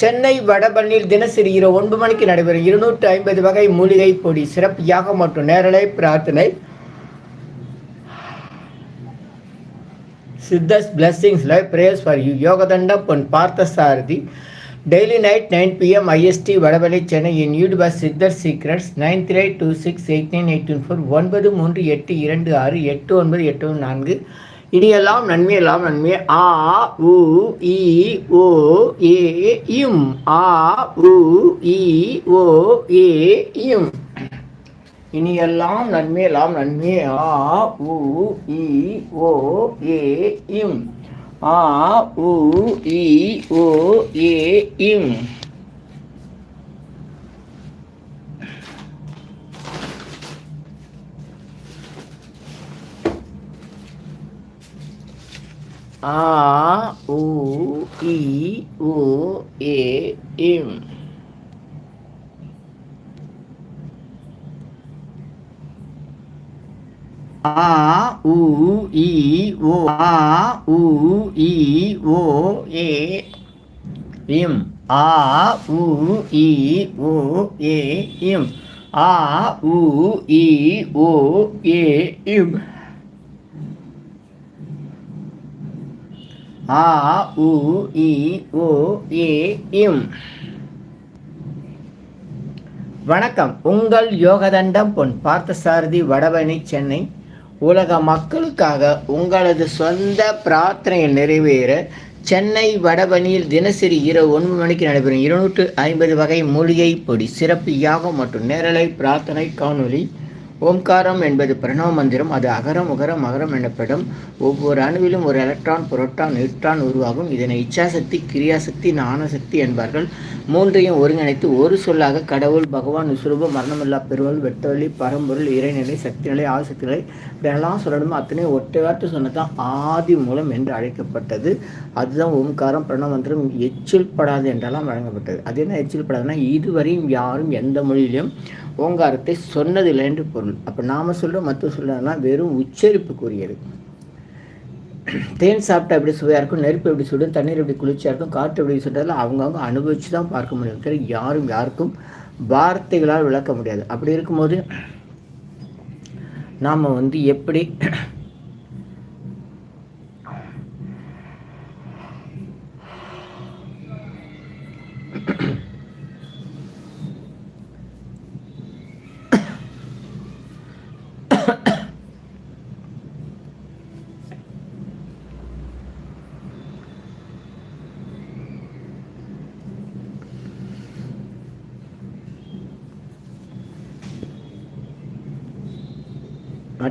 சென்னை வடபழனியில் தினசரி இரவு ஒன்பது மணிக்கு நடைபெறும் இருநூற்று ஐம்பது வகை மூலிகை பொடி சிறப்பு யாகம் மற்றும் நேரலை பிரார்த்தனை. Siddhas blessings life prayers for you யோகதண்டம் Pon Parthasarathy daily night nine PM IST Vadapalani Chennai. N YouTuber Siddhar secrets nine three two six eight nine eight two four ஒன்பது மூன்று எட்டு இரண்டு ஆறு எட்டு ஒன்பது எட்டு நான்கு. இனியெல்லாம் நன்மையெல்லாம் நன்மை. ஆ உ இ ஓ ஏ இம். ஆ உ இ ஓ ஏ இம். இனியெல்லாம் நன்மையெல்லாம் நன்மை. ஆ உ இ ஓ ஏ இம். ஆ உ இ ஓ ஏ இம். ஆ உ இ ஓ ஏ இம் ஆ உ இ ஓ ஆ உ இ ஓ ஏ இம் ஆ உ இ ஓ ஏ இம் ஆ உ இ ஓ ஏ இம் ஆ உ இ ஓ ஏ இம். வணக்கம். உங்கள் யோகதண்டம் பொன் பார்த்தசாரதி வடபழனி சென்னை. உலக மக்களுக்காக உங்களது சொந்த பிரார்த்தனையை நிறைவேற சென்னை வடபணியில் தினசரி இரவு ஒன்பது மணிக்கு நடைபெறும் இருநூற்று ஐம்பது வகை மூலிகை பொடி சிறப்பு யாகம் மற்றும் நேரலை பிரார்த்தனை காணொளி ஓம்காரம் என்பது பிரணவ மந்திரம் அது அகரம் உகரம் மகரம் எனப்படும் ஒவ்வொரு அணுவிலும் ஒரு எலக்ட்ரான் புரோட்டான் நியூட்ரான் உருவாகும். இதனை இச்சாசக்தி கிரியாசக்தி ஞானசக்தி என்பார்கள். மூன்றையும் ஒருங்கிணைத்து ஒரு சொல்லாக கடவுள் பகவான் விஸ்வரூபம் மரணமில்லா பெருவல் வெட்டவெளி பரம்பொருள் இறைநிலை சக்தி நிலை ஆசக்திகளை இப்படியெல்லாம் சொல்லணுமோ? அத்தனை ஒற்றை சொன்னதான் ஆதி மூலம் என்று அழைக்கப்பட்டது. அதுதான் ஓம்காரம் பிரணவ மந்திரம் எச்சில் படாது என்றெல்லாம் வழங்கப்பட்டது. அது என்ன எச்சில் படாதுன்னா இதுவரையும் யாரும் எந்த மொழியிலும் ஓங்காரத்தை சொன்னதில்லை என்று பொருள். அப்போ நாம் சொல்கிறோம் மற்ற சொல்கிறோம்னா வெறும் உச்சரிப்புக்குரியது. தேன் சாப்பிட்டா எப்படி சுவையாக இருக்கும் நெருப்பு எப்படி சுடும் தண்ணீர் எப்படி குளிர்ச்சியாக இருக்கும் காற்று எப்படி சுட்டதில் அவங்கவுங்க அனுபவித்து தான் பார்க்க முடியும். தவிர யாரும் யாருக்கும் வார்த்தைகளால் விளக்க முடியாது. அப்படி இருக்கும்போது நாம் வந்து எப்படி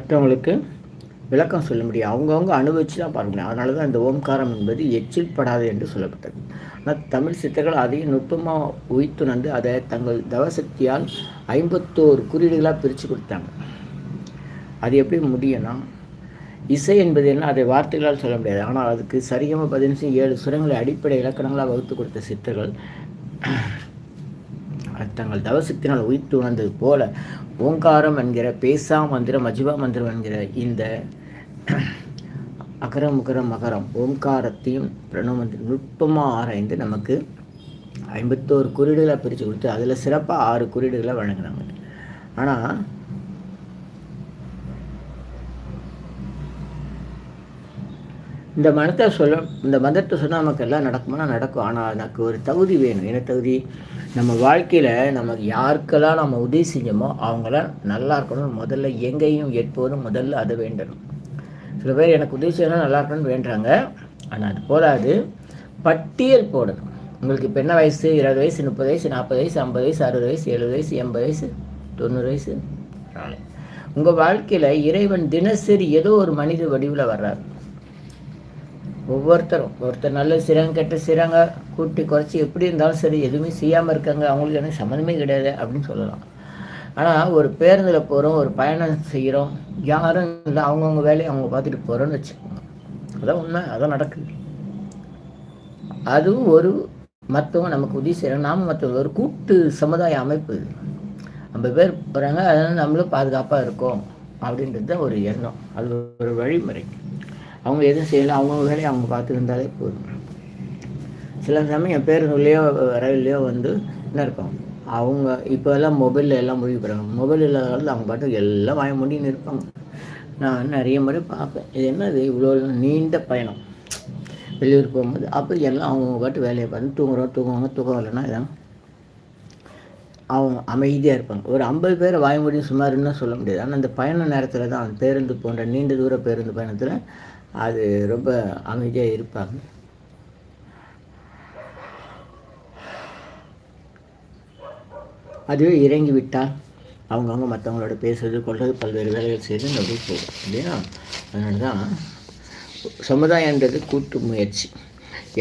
மற்றவங்களுக்கு விளக்கம் சொல்ல முடியும். அவங்கவுங்க அனுபவித்து தான் பார்க்க முடியும் அதனால தான் இந்த ஓம்காரம் என்பது எச்சில் படாது என்று சொல்லப்பட்டது. ஆனால் தமிழ் சித்தர்கள் அதையும் நுட்பமாக உய்த்துணர்ந்து அதை தங்கள் தவசக்தியால் ஐம்பத்தோரு குறியீடுகளாக பிரித்து கொடுத்தாங்க. அது எப்படி முடியும்னா இசை என்பது என்ன? அதை வார்த்தைகளால் சொல்ல முடியாது. ஆனால் அதுக்கு சரிகம பதினஞ்சு ஏழு சுரங்களை அடிப்படை இலக்கணங்களாக வகுத்து கொடுத்த சித்தர்கள் தங்கள் தவசக்தினால் உயிர்த்து உணர்ந்தது போல ஓங்காரம் என்கிற பேசா மந்திரம் அஜிபா மந்திரம் என்கிற இந்த அகரம் முகரம் மகரம் ஓம்காரத்தையும் பிரணவமந்திரம் நுட்பமாக ஆராய்ந்து நமக்கு ஐம்பத்தோரு குறியீடுகளை பிரித்து கொடுத்து அதில் சிறப்பாக ஆறு குறியீடுகளை வழங்கினாங்க. ஆனால் இந்த மனத்தை சொல்ல இந்த மதத்தை சொன்னால் நமக்கு எல்லாம் நடக்குமானா நடக்கும். ஆனால் எனக்கு ஒரு தகுதி வேணும். என்ன தகுதி? நம்ம வாழ்க்கையில் நமக்கு யாருக்கெல்லாம் நம்ம உதவி செஞ்சோமோ அவங்களாம் நல்லா இருக்கணும். முதல்ல எங்கேயும் எப்போதும் முதல்ல அதை வேண்டணும். சில பேர் எனக்கு உதவி செய்யணும் நல்லா இருக்கணும்னு வேண்டுறாங்க. ஆனால் அது போதாது. பட்டியல் போடணும். உங்களுக்கு இப்போ என்ன வயசு? இருபது வயசு முப்பது வயசு நாற்பது வயசு ஐம்பது வயசு அறுபது வயசு எழுபது வயசு எண்பது வயசு தொண்ணூறு வயசு உங்கள் வாழ்க்கையில் இறைவன் தினசரி ஏதோ ஒரு மனித வடிவில் வர்றார். ஒவ்வொருத்தரும் ஒருத்தர் நல்ல சிறங்க கெட்ட சிறங்க கூட்டி குறைச்சி எப்படி இருந்தாலும் சரி எதுவுமே செய்யாமல் இருக்காங்க அவங்களுக்கு எனக்கு சம்மந்தமே கிடையாது அப்படின்னு சொல்லலாம். ஆனால் ஒரு பேருந்தில் போகிறோம் ஒரு பயணம் செய்கிறோம் யாரும் இல்லை அவங்கவுங்க வேலையை அவங்க பார்த்துட்டு போகிறோன்னு வச்சுக்கோங்க. அதான் உண்மை அதான் நடக்குது. அதுவும் ஒரு மற்றவங்க நமக்கு உதவி செய்கிறாங்க நாம மற்றவங்க ஒரு கூட்டு சமுதாய அமைப்பு ஐம்பது பேர் போகிறாங்க அதனால் நம்மளும் பாதுகாப்பாக இருக்கோம் அப்படின்றது தான் ஒரு எண்ணம். அது ஒரு வழிமுறை. அவங்க எதுவும் செய்யலை அவங்க வேலையை அவங்க பார்த்துருந்தாலே போதும். சில சமயம் பேருந்துலேயோ ரயில்லையோ வந்து என்ன இருக்கும் அவங்க இப்போ எல்லாம் மொபைலில் எல்லாம் முடிவு போகிறாங்க மொபைல் இல்லாத காலத்தில் அவங்க பாட்டு எல்லாம் வாய முடின்னு இருப்பாங்க. நான் நிறைய முறை பார்ப்பேன். இது என்னது? இவ்வளோ நீண்ட பயணம். வெளியூர் போகும்போது அப்போ எல்லாம் அவங்க பாட்டு வேலையை பார்த்து தூங்குறோம் தூங்குவாங்க தூக்கம் இல்லைன்னா இதான். அவங்க அமைதியாக இருப்பாங்க. ஒரு ஐம்பது பேரை வாய முடியும் சுமாருன்னு சொல்ல முடியாது. ஆனால் அந்த பயண நேரத்தில் தான் அந்த பேருந்து போன்ற நீண்ட தூர பேருந்து பயணத்தில் அது ரொம்ப அமைதியாக இருப்பாங்க. அதுவே இறங்கி விட்டால் அவங்கவுங்க மற்றவங்களோட பேசுறது கொள்வது பல்வேறு வேலைகள் செய்து அப்படியே போகும். இல்லையா? அதனால தான் சமுதாயன்றது கூட்டு முயற்சி.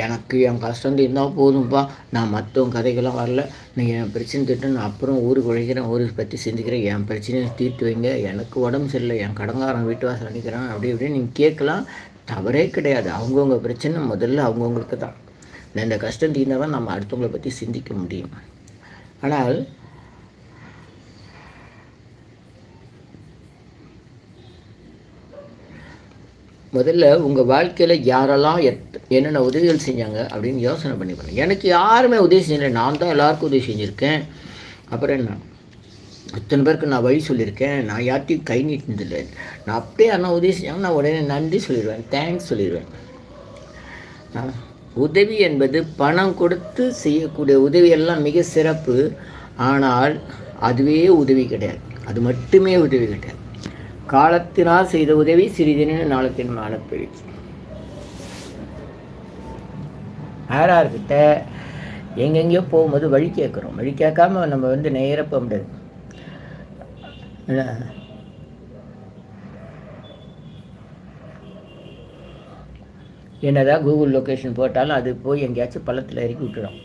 எனக்கு என் கஷ்டம் இருந்தால் போதும்ப்பா நான் மற்றவங்க கதைக்கெல்லாம் வரல. நீங்கள் என் பிரச்சனை திட்டு நான் அப்புறம் ஊருக்கு உழைக்கிறேன். ஊருக்கு பற்றி சிந்திக்கிறேன். என் பிரச்சனையை தீர்த்து வைங்க. எனக்கு உடம்பு சரியில்லை. என் கடங்காரன் வீட்டு வாசல் நினைக்கிறான் அப்படி இப்படின்னு நீங்கள் கேட்கலாம். தவறே கிடையாது. அவங்கவுங்க பிரச்சனை முதல்ல அவங்கவுங்களுக்கு தான். இந்த கஷ்டம் தீர்ந்தால் தான் நம்ம அடுத்தவங்களை பற்றி சிந்திக்க முடியும். ஆனால் முதல்ல உங்கள் வாழ்க்கையில் யாரெல்லாம் எத் என்னென்ன உதவிகள் செஞ்சாங்க அப்படின்னு யோசனை பண்ணி பாருங்க. எனக்கு யாருமே உதவி செய்யலை நான் தான் எல்லாருக்கும் உதவி செஞ்சுருக்கேன். அப்புறம் என்ன? இத்தனை பேருக்கு நான் வழி சொல்லியிருக்கேன். நான் யார்ட்டையும் கை நீட்டினதில்லை. நான் அப்படியே ஆனால் உதவி செஞ்சாங்க நான் உடனே நன்றி சொல்லிடுவேன் தேங்க்ஸ் சொல்லிடுவேன். உதவி என்பது பணம் கொடுத்து செய்யக்கூடிய உதவியெல்லாம் மிக சிறப்பு. ஆனால் அதுவே உதவி கிடையாது. அது மட்டுமே உதவி கிடையாது. காலத்தினால் செய்த உதவி சிறிதென நாளத்தின் மானப்பெருக்கி. யாரார்கிட்ட எங்கெங்கேயோ போகும்போது வழி கேட்குறோம். வழி கேட்காம நம்ம வந்து நேராக போக முடியாது. என்னதான் கூகுள் லொக்கேஷன் போட்டாலும் அது போய் எங்கேயாச்சும் பள்ளத்தில் இறக்கி விட்டுடும்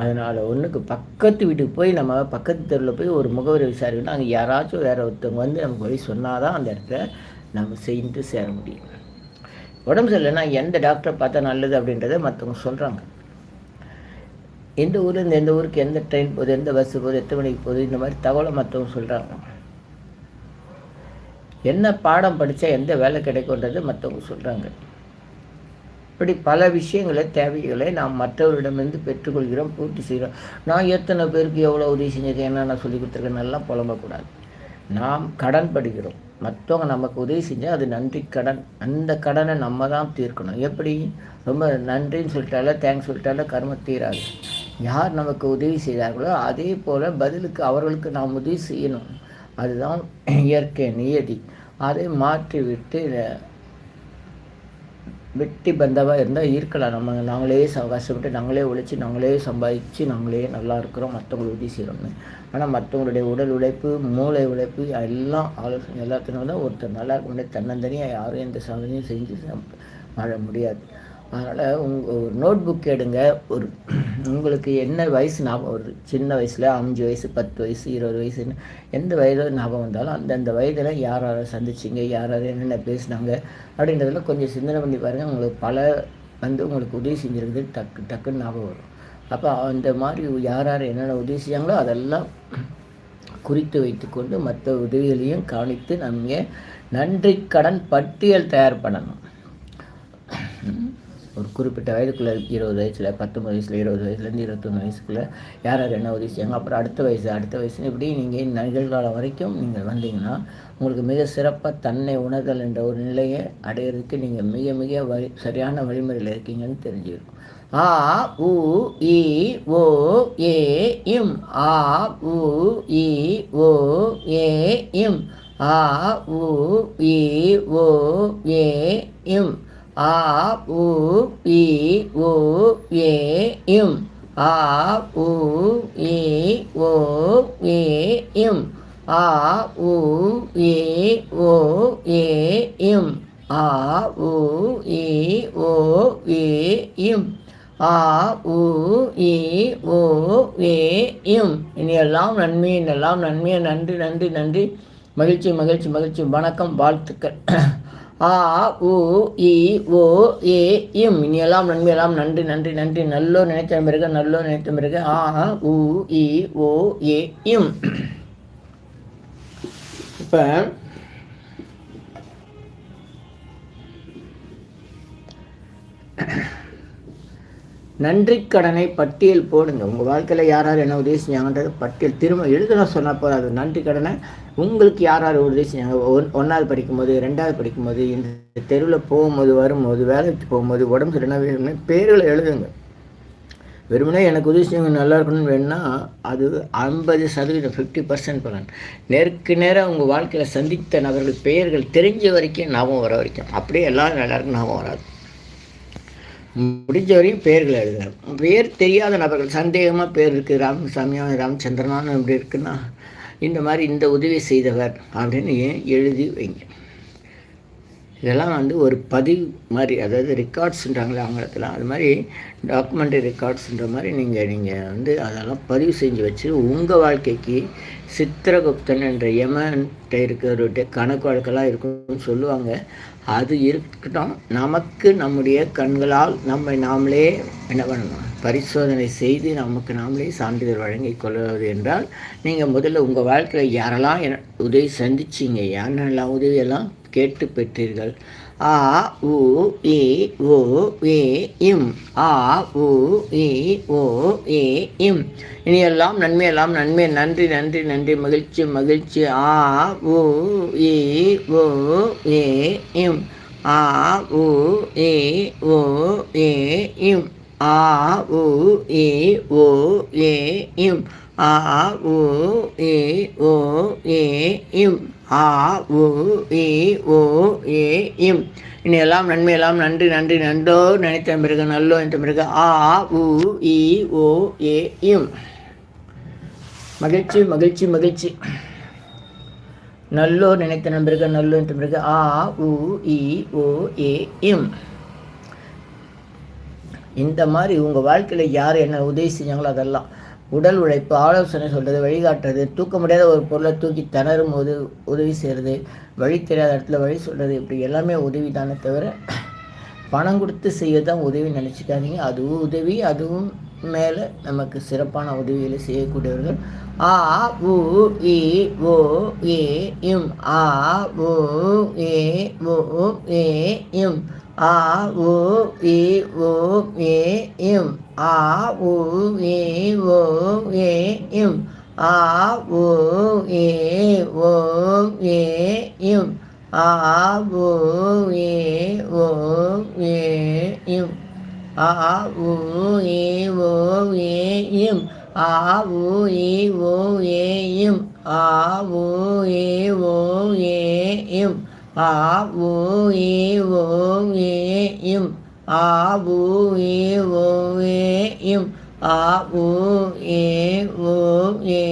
அதனால் ஒன்றுக்கு பக்கத்து வீட்டுக்கு போய் நம்ம பக்கத்து தெருவில் போய் ஒரு முகவரி விசாரிக்கணும். அங்கே யாராச்சும் வேறு ஒருத்தவங்க வந்து நமக்கு வழி சொன்னால் தான் அந்த இடத்துல நம்ம செய்து சேர முடியும். உடம்பு சரியில்லைன்னா எந்த டாக்டரை பார்த்தா நல்லது அப்படின்றத மற்றவங்க சொல்கிறாங்க எந்த ஊர்லேருந்து எந்த ஊருக்கு எந்த ட்ரெயின் போகுது எந்த பஸ்ஸு போகுது எத்தனை மணிக்கு போகுது இந்த மாதிரி தகவலை மற்றவங்க சொல்கிறாங்க என்ன பாடம் படித்தா எந்த வேலை கிடைக்கும்ன்றது மற்றவங்க சொல்கிறாங்க இப்படி பல விஷயங்களை தேவைகளை நாம் மற்றவரிடமிருந்து பெற்றுக்கொள்கிறோம் பூர்த்தி செய்கிறோம். நான் எத்தனை பேருக்கு எவ்வளோ உதவி செஞ்சிருக்கேன் என்ன சொல்லி கொடுத்துருக்கேன் எல்லாம் புலம்பக்கூடாது. நாம் கடன் படுகிறோம். மற்றவங்க நமக்கு உதவி செஞ்சால் அது நன்றி கடன். அந்த கடனை நம்ம தான் தீர்க்கணும். எப்படி? ரொம்ப நன்றின்னு சொல்லிட்டால தேங்க்ஸ் சொல்லிட்டால கர்ம தீராது. யார் நமக்கு உதவி செய்தார்களோ அதே போல் பதிலுக்கு அவர்களுக்கு நாம் உதவி செய்யணும். அதுதான் இயற்கை நியதி. அதை மாற்றிவிட்டு வெட்டி பந்தவாக இருந்தால் இருக்கலாம் நம்ம நாங்களே கஷ்டப்பட்டு நாங்களே உழைச்சி நாங்களே சம்பாதிச்சு நாங்களே நல்லா இருக்கிறோம் மற்றவங்களுக்கு உதவி செய்கிறோம்னு ஆனால் மற்றவங்களுடைய உடல் உழைப்பு மூளை உழைப்பு எல்லாம் ஆலோசனை எல்லாத்திനും தான் ஒருத்தர் நல்லா இருக்க முடியாது தன்னந்தனியாக யாரும் எந்த சாதனையும் செஞ்சு வாழ முடியாது. அதனால் உங்கள் ஒரு நோட் புக் எடுங்க. ஒரு உங்களுக்கு என்ன வயசு ஞாபகம் வருது? சின்ன வயசில் அஞ்சு வயசு பத்து வயசு இருபது வயசுன்னு எந்த வயது ஞாபகம் வந்தாலும் அந்தந்த வயதில் யார் யாரை சந்திச்சிங்க? யார் யார் என்னென்ன பேசுனாங்க? அப்படின்றதில் கொஞ்சம் சிந்தனை பண்ணி பாருங்கள் உங்களுக்கு பல வந்து உங்களுக்கு உதவி செஞ்சிருக்குது. டக்கு டக்குன்னு ஞாபகம் வரும். அப்போ அந்த மாதிரி யார் யார் என்னென்ன உதவி செய்யாங்களோ அதெல்லாம் குறித்து வைத்துக்கொண்டு மற்ற உதவிகளையும் கவனித்து நம்ம நன்றி கடன் பட்டியல் தயார் பண்ணணும். ஒரு குறிப்பிட்ட வயதுக்குள்ளே இருபது வயசில் பத்தொம்பது வயசில் இருபது வயசுலேருந்து இருபத்தொன்று வயசுக்குள்ளே யார் யார் என்ன உதவி செய்யாங்க அப்புறம் அடுத்த வயசு அடுத்த வயசு இப்படி நீங்கள் நிகழ்காலம் வரைக்கும் நீங்கள் வந்தீங்கன்னா உங்களுக்கு மிக சிறப்பாக தன்னை உணர்தல் என்ற ஒரு நிலையை அடையிறதுக்கு நீங்கள் மிக மிக வழி சரியான வழிமுறையில் இருக்கீங்கன்னு தெரிஞ்சுக்கணும். ஆ உ இ ஓ ஏ இம். ஆ உ இ ஓ ஏ இம். ஆ உ இ ஓ ஏ இம். ஆ உ இ ஓ ஏ இம். ஆ உ இ ஓ ஏ இம். ஆ உ இ ஓ ஏ இம். ஆ உ இ ஓ ஏ இம். ஆ உ இ ஓ ஏ இம். இனியெல்லாம் நன்மை இன்னெல்லாம் நன்மையை நன்றி நன்றி நன்றி. மகிழ்ச்சி மகிழ்ச்சி மகிழ்ச்சி. வணக்கம் வாழ்த்துக்கள். ஆ உ இ ஓ ஏ இம். இனியெல்லாம் நன்மையெல்லாம் நன்றி நன்றி நன்றி. நல்லோ நினைத்த பிறகு நல்லோ நினைத்த பிறகு ஆ உ இ ஓ ஏ இம். இப்போ நன்றி கடனை பட்டியல் போடுங்க. உங்கள் வாழ்க்கையில் யார் யார் என்ன உதவி செஞ்சாங்கன்றது பட்டியல் திரும்ப எழுதுன சொன்னால் போதாது நன்றி கடனை உங்களுக்கு யார் யார் உதவி செஞ்சாங்க? ஒன் ஒன்றாவது படிக்கும்போது ரெண்டாவது படிக்கும்போது இந்த தெருவில் போகும்போது வரும்போது வேலைக்கு போகும்போது உடம்பு சரியில்லைன்னா பேர்களை எழுதுங்க. வெறுமனே எனக்கு உதவி செய்யவங்க நல்லா இருக்கணும்னு வேணும்னா அது ஐம்பது சதவீதம் ஃபிஃப்டி பர்சன்ட் பலன். நேருக்கு நேராக உங்கள் வாழ்க்கையில் சந்தித்த நபர்கள் பெயர்கள் தெரிஞ்ச வரைக்கும் ஞாபகம் வர வரைக்கும். அப்படியே எல்லாரும் எல்லாருக்கும் ஞாபகம் வராது. முடிஞ்ச வரையும் பெயர்களை எழுதுங்க. பேர் தெரியாத நபர்கள் சந்தேகமாக பேர் இருக்குது ராமசாமியா ராமச்சந்திரனான்னு எப்படி இருக்குன்னா இந்த மாதிரி இந்த உதவி செய்தவர் அப்படின்னு எழுதி வைங்க. இதெல்லாம் வந்து ஒரு பதிவு மாதிரி அதாவது ரெக்கார்ட்ஸுன்றாங்களே ஆங்கிலத்தில் அது மாதிரி டாக்குமெண்ட்ரி ரெக்கார்ட்ஸுன்ற மாதிரி நீங்கள் நீங்கள் வந்து அதெல்லாம் பதிவு செஞ்சு வச்சு உங்கள் வாழ்க்கைக்கு சித்திரகுப்தன் என்ற யமன்கிட்ட இருக்கிற கணக்கு வழக்கெல்லாம் இருக்கும்னு சொல்லுவாங்க. அது இருக்கட்டும். நமக்கு நம்முடைய கண்களால் நம்மை நாமளே என்ன பண்ணணும்? பரிசோதனை செய்து நமக்கு நாமளே சான்றிதழ் வழங்கி கொள்வது என்றால் நீங்கள் முதல்ல உங்கள் வாழ்க்கையில் யாரெல்லாம் உதவி சந்திச்சிங்க? யாரெல்லாம் உதவியெல்லாம் கேட்டு பெற்றீர்கள் ஆ உ ஏ ஓ ஏ இம் ஆ உ ஏ ஓ ஏ இம் இனி எல்லாம் நன்மை. எல்லாம் நன்மை நன்றி நன்றி நன்றி. மகிழ்ச்சி மகிழ்ச்சி. ஆ உ ஏ ஓ ஏ இம் ஆ உ ஏ ஓ ஏ இம் ஆ உ ஏ ஓ ஏ இம் ஆ உ ஏ ஓ ஏ இம் ஆ உ இ ஓ ஏ இம். இனி எல்லாம் நன்மை எல்லாம் நன்றி நன்றி நன்றோ. நினைத்த பிறகு நல்லோ என்ற பிறகு ஆ உ இ ஓ ஏ இம். மகிழ்ச்சி மகிழ்ச்சி மகிழ்ச்சி. நல்லோ நினைத்த நண்பர்கள் நல்லோ என்ற பிறகு ஆ உ இ ஓ ஏ இம். இந்த மாதிரி உங்கள் வாழ்க்கையில் யார் என்ன உதவி செஞ்சாங்களோ அதெல்லாம் உடல் உழைப்பு ஆலோசனை சொல்கிறது வழிகாட்டுறது தூக்க முடியாத ஒரு பொருளை தூக்கி திணறும் போது உதவி செய்கிறது வழி தெரியாத இடத்துல வழி சொல்கிறது இப்படி எல்லாமே உதவி தானே தவிர பணம் கொடுத்து செய்ய தான் உதவி நினச்சிக்காதீங்க. அதுவும் உதவி அதுவும் மேலே நமக்கு சிறப்பான உதவிகளை செய்யக்கூடியவர்கள். ஆ உ இ ஓ ஏ இம். ஆ ஓ ஏ ஓ ஏ இம். ஆ ஓ இ ஓ ஏ இம். ஆ உ ஏ ஓ ஏ இம் ஆ உ ஏ ஓ ஏ இம் ஆ உ ஏ ஓ ஏ இம் ஆ உ ஏ ஓ ஏ இம் ஆ உ ஏ ஓ ஏ இம் ஆ உ ஏ ஓ ஏ இம் ஆ உ ஏ ஓ ஏ இம் ஆ ஊ ஏ ஓ ஏ இம் ஆ ஊ ஏ ஓ ஏ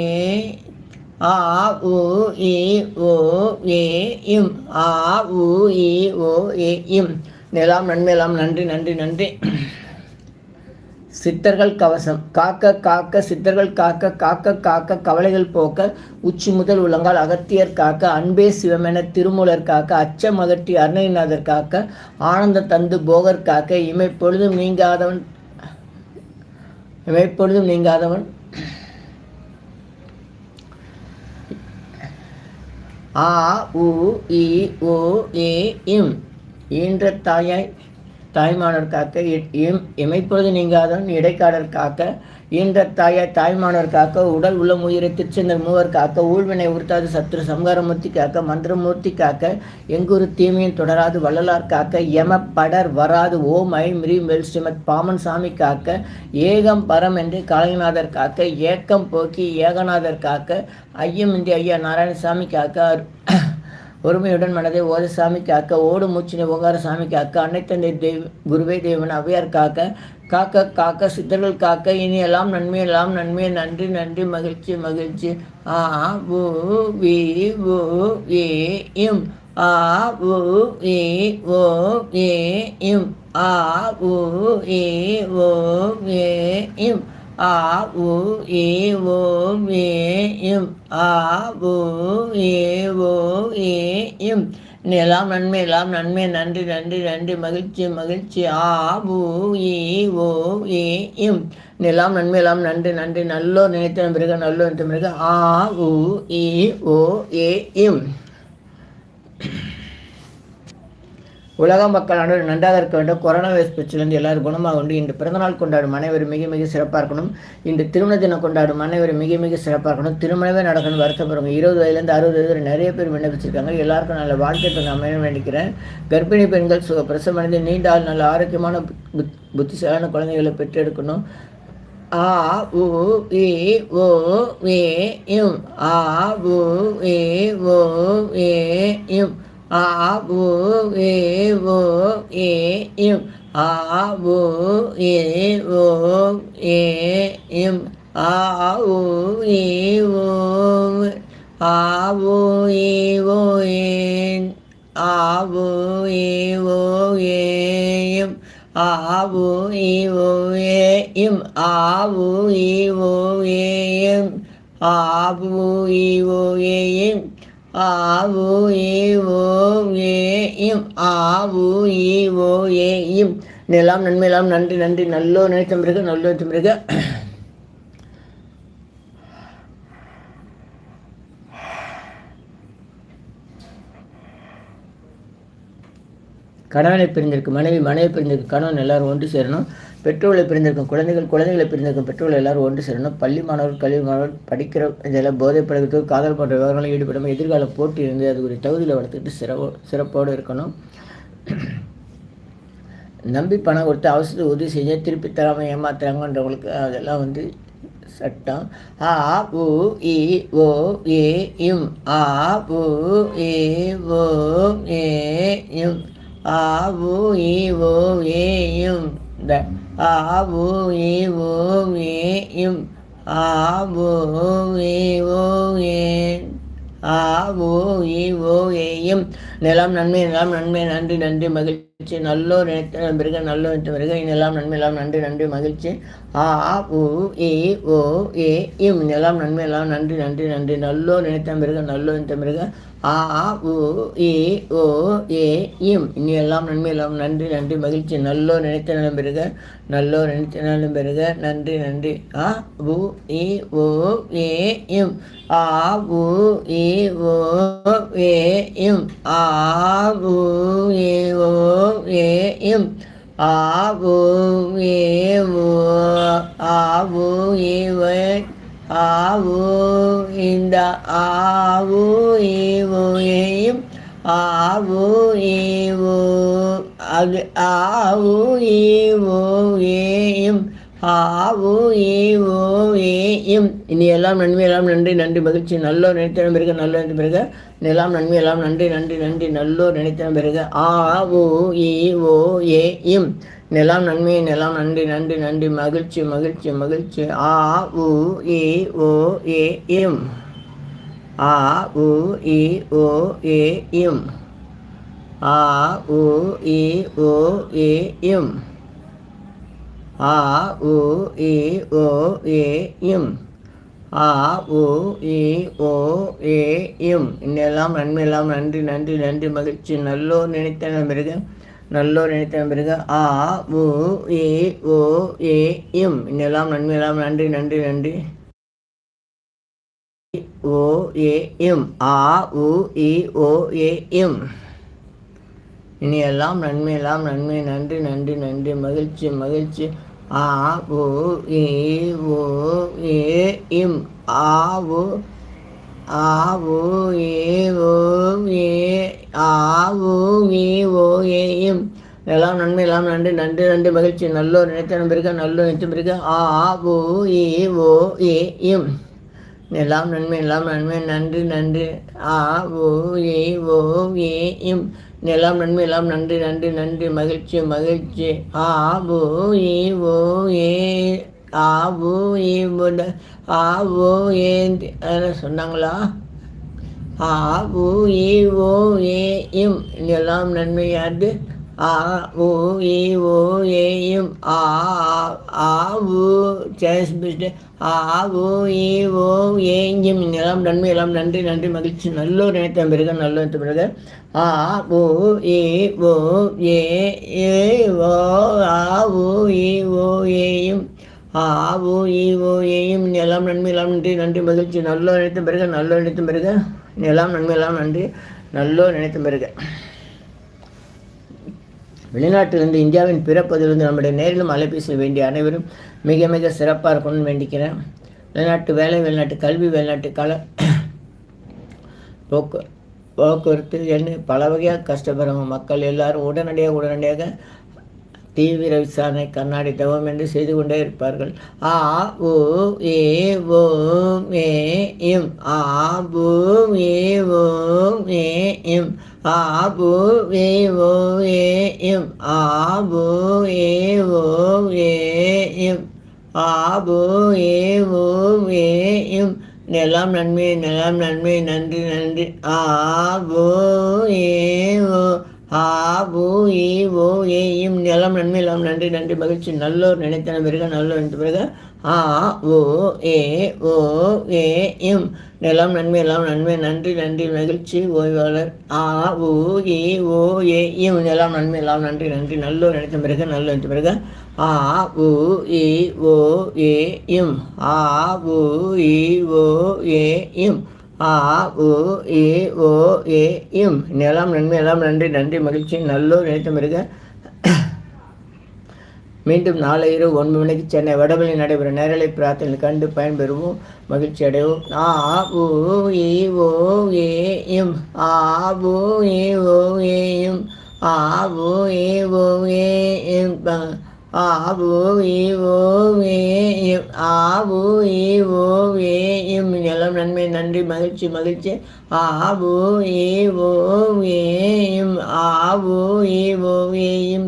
ஆ ஊ ஏ ஓ ஏ இம் ஆ ஊ ஏ ஓ ஏ இம் நிலாம் நன்மேலாம் நன்றி நன்றி நன்றி. சித்தர்கள் கவசம் காக்க காக்க சித்தர்கள் காக்க காக்க காக்க கவலைகள் போக்க உச்சி முதல் உலங்கால் அகத்தியர் காக்க அன்பே சிவமென திருமூலர் காக்க அச்சம் அகற்றி அருணகிநாதர் காக்க ஆனந்த தந்து போகர் காக்க இமைப்பொழுதும் நீங்காதவன் இமைப்பொழுதும் நீங்காதவன். ஆ உ இ ஓ ஏ இம். ஈன்ற தாயாய் தாய்மானர் காக்க இம் இமைப்பொழுது நீங்காதான் இடைக்காடர் காக்க ஈன்ற தாய தாய்மானவர் காக்க உடல் உள்ள உயிரை திருச்செந்தர் மூவர் காக்க ஊழ்வினை உறுத்தாது சத்ரு சம்காரமூர்த்தி காக்க மந்திரமூர்த்தி காக்க எங்குரு தீமையின் தொடராது வள்ளலார் காக்க யம படர் வராது ஓம் ஐ மிரி வெல் ஸ்ரீமத் பாமன் சாமி காக்க ஏகம் பரம் என்று காளிநாதர் காக்க ஏக்கம் போக்கி ஏகநாதர் காக்க ஐயம் ஐயமின்றி ஐயா நாராயணசாமி காக்க ஒருமையுடன் மனதை ஓத சாமி காக்க ஓடு மூச்சினை ஓங்கார சாமி காக்க அன்னைத்தந்தை தெய்வ குருவே தேவன் அவையார் காக்க காக்க காக்க சித்தர்கள் காக்க இனி எல்லாம் நன்மை எல்லாம் நன்மை நன்றி நன்றி மகிழ்ச்சி மகிழ்ச்சி. ஆ உ வி உ ஏ இம். ஆ ஓ ஏ ஓ ஏ இம். ஆ உ ஏ ஓ ஏ இம். ஆ உ ஏ ஓ ஏ இம் ஆ உ ஏ ஓ ஏ இம் எல்லாம் நன்மை எல்லாம் நன்மை நன்றி நன்றி நன்றி மகிழ்ச்சி மகிழ்ச்சி. ஆ உ ஏ ஓ ஏ இம் எல்லாம் நன்மை எல்லாம் நன்றி நன்றி. நல்லோ நினைத்த பிறகு நல்லோ நினைத்த பிறகு ஆ உ ஏ ஓ ஏ இம் உலக மக்கள் அனைவரும் நன்றாக இருக்க வேண்டும். கொரோனா வைரஸ் பிரச்சனையிலிருந்து எல்லாரும் குணமாக உண்டு. இன்று பிறந்தநாள் கொண்டாடும் அனைவரும் மிக மிக சிறப்பாக இருக்கணும். இன்று திருமண தினம் கொண்டாடும் அனைவரும் மிக மிக சிறப்பாக இருக்கணும். திருமணமே நடக்கணும் வருத்தப்படுறவங்க இருபது வயதுலேருந்து அறுபது வயது வரை நிறைய பேர் விண்ணப்பிச்சிருக்காங்க. எல்லாருக்கும் நல்ல வாழ்க்கை நான் அமைய வேண்டிக்கிறேன். கர்ப்பிணி பெண்கள் சுக பிரசமடைந்து நீண்ட ஆள் நல்ல ஆரோக்கியமான புத் குழந்தைகளை பெற்றெடுக்கணும். ஆ உ இ ஓ ஏ இம் ஆ உ ஏ ஓ ஏ இம் ஆ உ ஏ ஓ ஏ இம் ஆ உ ஏ ஓ ஏ இம் ஆ உ ஏ ஓ ஆ உ ஏ ஓ ஏன் ஆ உ ஏ ஓ ஏ இம் ஆ ஓ ஆவு ஈவு ஏம் ஆவு ஈவு ஏம் ஆவு ஈவு ஏம் ஆ உ ஏம் ஓ ஏ ஏம் நிலம் நன்மையெல்லாம் நன்றி நன்றி. நல்லோ நினைத்த பிறகு நல்லோ நினைத்த பிறகு கணவனை பிரிஞ்சிருக்கு மனைவி மனைவி பிரிஞ்சிருக்கு கணவன் எல்லாரும் ஒன்று சேரணும். பெற்றோர்களை பிரிந்திருக்கும் குழந்தைகள் குழந்தைகளை பிரிந்திருக்கும் பெற்றோர்கள் எல்லாரும் ஒன்று சேரணும். பள்ளி மாணவர்கள் கல்வி மாணவர்கள் படிக்கிற இதெல்லாம் போதை பழக்கத்துக்கு காதல் போன்ற விவகாரங்களில் ஈடுபடாமல் எதிர்கால போட்டி இருந்து அது ஒரு தகுதியில் வளர்த்துக்கிட்டு சிறப்போ சிறப்போடு இருக்கணும். நம்பி பணம் கொடுத்து அவசரத்தை உதவி செஞ்சு திருப்பி தராமல் ஏமாத்துறாங்கன்றவங்களுக்கு அதெல்லாம் வந்து சட்டம். ஆ உ இ ஓ ஏ இம். ஆ உ ஏ ஓ ஏ இம். ஆவு ஈவு இம். ஆ ஆவு ஈவு ஏயும் ஆவு ஈவு ஏன் ஆவு ஈவு ஏயும் நிலம் நன்மை நிலம் நன்மை நன்றி நன்றி மகிழ்ச்சி. நல்லோர் நினைத்த பிறகு நல்லோர் நினைத்த பிறகு நிலம் நன்மை நிலம் நன்றி நன்றி மகிழ்ச்சி. ஆ உ ஏ ஓ ஏ இம். நிலம் நன்மை நிலம் நன்றி நன்றி நன்றி. நல்லோர் நினைத்த பிறகு நல்லோர் நினைத்த பிறகு ஆ உ ஏ ஓ ஏ இம். இனி எல்லாம் நன்மை எல்லாம் நன்றி நன்றி. மகிழ்ச்சி. நல்லோ நினைத்த நலம் பெறுக நல்லோ நினைத்த நலம் பெறுக நன்றி நன்றி. ஆ உ ஏ ஓ ஏ இம். ஆ உ ஏ ஓ ஏ இம். ஆ உ ஏ ஓ ஏ இம். ஆ உ ஏ ஓ ஆ உ ஏ ஓ ஆவு இந்த ஆவு ஈவு ஏயும் ஆவு ஏவோ. அது ஆவு ஏவோ ஏயும் ஆவு ஏவோ ஏயும். இனி எல்லாம் நன்மை எல்லாம் நன்றி நன்றி மகிழ்ச்சி. நல்லோர் நினைத்தன பிறகு நல்ல நினைத்த பிறகு எல்லாம் நன்மை எல்லாம் நன்றி நன்றி நன்றி. நல்லோர் நினைத்தன பிறகு ஆவு ஏவோ ஏயும். நிலம் நன்மை நிலம் நன்றி நன்றி நன்றி மகிழ்ச்சி மகிழ்ச்சி மகிழ்ச்சி. ஆ உ இ ஓ ஏ இம். ஆ உ இ ஓ ஏ இம். ஆ உ இ ஓ ஏ இம். ஆ உ இ ஓ ஏ இம். ஆ உ இ ஓ ஏ இம். இன்னெல்லாம் நன்மையெல்லாம் நன்றி நன்றி நன்றி மகிழ்ச்சி. நல்லோர் நினைத்த மிருகம் நல்லோர் நினைத்த பிறகு ஆ உ ஏ ஓ ஏ எம். இன்னெல்லாம் நன்மையெல்லாம் நன்றி நன்றி நன்றி. ஓ ஏ எம். ஆ உ இ ஓ ஏ இம் இனி எல்லாம் நன்மையெல்லாம் நன்மை நன்றி நன்றி நன்றி. மகிழ்ச்சி மகிழ்ச்சி. ஆ ஓ ஏ ஓ ஏ இம் ஆ ஓ ஆ ஓ ஏ ஓ ஏ ஆ ஏவோ ஏயும் எல்லாம் நன்மை எல்லாம் நன்றி நன்றி நன்றி மகிழ்ச்சி. நல்லோர் நினைத்த நம்பிருக்க நல்லோர் நினைத்த பிறகு ஆவு ஓ ஏயும் எல்லாம் நன்மை எல்லாம் நன்மை நன்றி நன்றி. ஆவு ஓ ஏயும் எல்லாம் நன்மை எல்லாம் நன்றி நன்றி நன்றி மகிழ்ச்சி மகிழ்ச்சி. ஆ ஓ ஏ ஆபு ட ஆ ஓ ஏன்னு சொன்னாங்களா? ஆ ஆவு ஓ ஏ இம் எல்லாம் நன்மையாது ஆ உ ஓ ஏ இம் ஆ ஆ ஆவு சேஸ் பிஸ்ட் ஆவு ஏ ஓ ஏஞ்சும் எல்லாம் நன்மை எல்லாம் நன்றி நன்றி மகிழ்ச்சி. நல்லோர் நினைத்த பிறகு நல்ல நினைத்த பிறகு ஆ உ ஏ ஓ ஏ ஏ ஓ ஆ ஓ ஏ ஓ ஏயும் ஆவோ ஈவோ ஏயும் எல்லாம் நன்மை எல்லாம் நன்றி நன்றி மகிழ்ச்சி. நல்ல நினைத்த பிறகு நல்ல நினைத்த பிறகு எல்லாம் நன்மையெல்லாம் நன்றி. நல்லோ நினைத்து பிறகு வெளிநாட்டிலிருந்து இந்தியாவின் பிற பகுதியிலிருந்து நம்முடைய நேரிலும் அலைபேசியில் வேண்டிய அனைவரும் மிக மிக சிறப்பாக இருக்கணும்னு வேண்டிக்கிறேன். வெளிநாட்டு வேலை வெளிநாட்டு கல்வி வெளிநாட்டு கல போக்கு போக்குவரத்து என்ன பல வகையாக கஷ்டப்படுறவங்க மக்கள் எல்லாரும் உடனடியாக உடனடியாக தீவிர விசாரணை கண்ணாடி தவம் என்று செய்து கொண்டே இருப்பார்கள். ஆ ஓ ஏ ஓ ஏ இம் ஆ பூ ஏ ஓ ஏ இம் ஆ பூ ஏ ஓ ஏ இம் ஆ பூ ஏ ஓ ஏ இம் ஆ பூ ஏ ஓ ஏ இம் நிலம் நன்மை நிலம் நன்மை நன்றி நன்றி. ஆ பூ ஏ ஓ. ஆ பூ ஏ ஓ ஏ இம் நிலம் நன்மை எல்லாம் நன்றி நன்றி மகிழ்ச்சி நல்லோர் நினைத்தன பிறகு நல்லோர் நினைத்த பிறகு ஆ ஓ ஏ ஓ ஏ இம் நிலம் நன்மை எல்லாம் நன்மை நன்றி நன்றி மகிழ்ச்சி ஓய்வாளர். ஆ ஓ ஏ ஓ ஏ இம் நிலம் நன்மை எல்லாம் நன்றி நன்றி நல்லோர் நினைத்த பிறகு நல்லோர் நினைத்த பிறகு ஆ ஓ ஏ ஓ ஏ இம் ஆ ஓ ஏ ஓ ஏ இம் ஆ உ ஏ ஓ ஏ இம். நிலம் நன்மை எல்லாம் நன்றி. நன்றி மகிழ்ச்சி. நல்லோர் நினைத்த மிருக மீண்டும் நாளை இரவு ஒன்பது மணிக்கு சென்னை வடபழி நடைபெறும் நேரலை பிரார்த்தனை கண்டு பயன்பெறுவோம். மகிழ்ச்சி அடைவோம். ஆ உ ஏ ஓ ஏ இம். ஆ உ ஏ ஓ ஏ இம். ஆ உ ஏ ஓ ஏ இம். ஆ ஓ ஏ ஓ எல்லாம் ஏ ஓ நன்மை நன்றி மகிழ்ச்சி மகிழ்ச்சி ஆ ஓ ஏ ஓ ஏ ஓ ஏ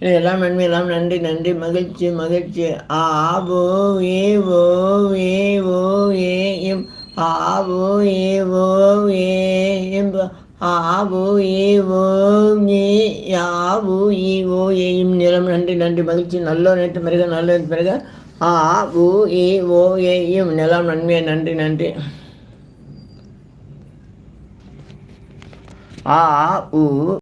எல்லாம் நன்மை எல்லாம் நன்றி நன்றி மகிழ்ச்சி மகிழ்ச்சி ஆவோ ஏ ஓ ஏ ஓ ஏ இம் ஆவோ ஏ ஓ ஆவோ ஏ ஓ ஏ ஆவோ ஏ ஓ ஏயும் நிறம் நன்றி நன்றி மகிழ்ச்சி நல்ல நேற்று பிறகு நல்ல பிறகு ஆ ஓ ஏ ஓ ஏயும் நிலம் நன்மையை நன்றி நன்றி. ஆ உ